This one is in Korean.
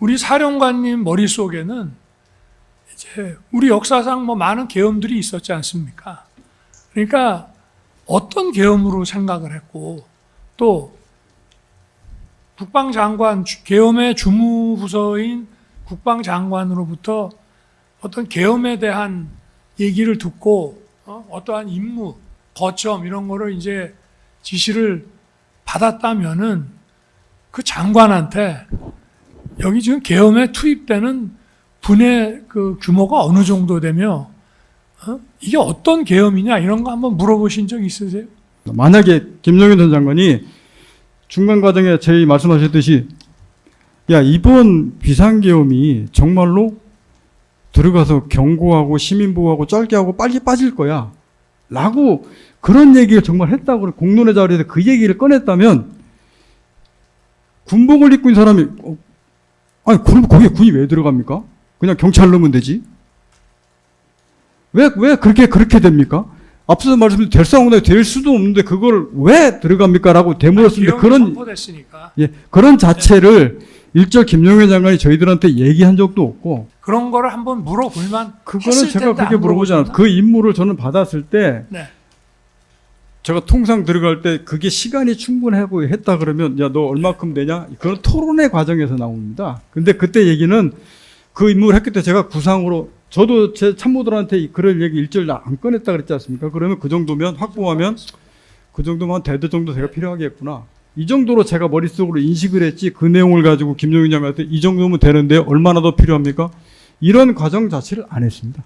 우리 사령관님 머릿속에는 이제 우리 역사상 뭐 많은 계엄들이 있었지 않습니까? 그러니까 어떤 계엄으로 생각을 했고 또 국방장관 주- 계엄의 주무부서인 국방장관으로부터 어떤 계엄에 대한 얘기를 듣고 어? 어떠한 임무, 거점 이런 거를 이제 지시를 받았다면은 그 장관한테 여기 지금 계엄에 투입되는 분의 그 규모가 어느 정도 되며 어? 이게 어떤 계엄이냐 이런 거 한번 물어보신 적 있으세요? 만약에 김정인 전 장관이 중간 과정에 저희 말씀하셨듯이 야 이번 비상계엄이 정말로 들어가서 경고하고 시민보호하고 짧게 하고 빨리 빠질 거야 라고 그런 얘기를 정말 했다고. 공론의 자리에서 그 얘기를 꺼냈다면 군복을 입고 있는 사람이 어, 아니 그럼 거기에 군이 왜 들어갑니까? 그냥 경찰 넣으면 되지 왜, 왜 그렇게, 그렇게 됩니까? 앞서서 말씀드린 될 상황에 될 수도 없는데 그걸 왜 들어갑니까? 라고 되물었습니다. 계엄이 그런, 예, 그런 자체를 일절 김용현 장관이 저희들한테 얘기한 적도 없고, 그런 거를 한번 물어볼만 그거는 제가 그렇게 안 물어보지 않았어요. 그 임무를 저는 받았을 때, 네. 제가 통상 들어갈 때 그게 시간이 충분하고 했다 그러면, 야, 너 얼마큼 되냐? 그건 토론의 과정에서 나옵니다. 근데 그때 얘기는 그 임무를 했기 때문에 제가 구상으로 저도 제 참모들한테 그럴 얘기 일절 안 꺼냈다 그랬지 않습니까? 그러면 그 정도면 확보하면 그 정도면 한 대대 정도 제가 필요하겠구나. 이 정도로 제가 머릿속으로 인식을 했지 그 내용을 가지고 김용인 장관한테 이 정도면 되는데 얼마나 더 필요합니까? 이런 과정 자체를 안 했습니다.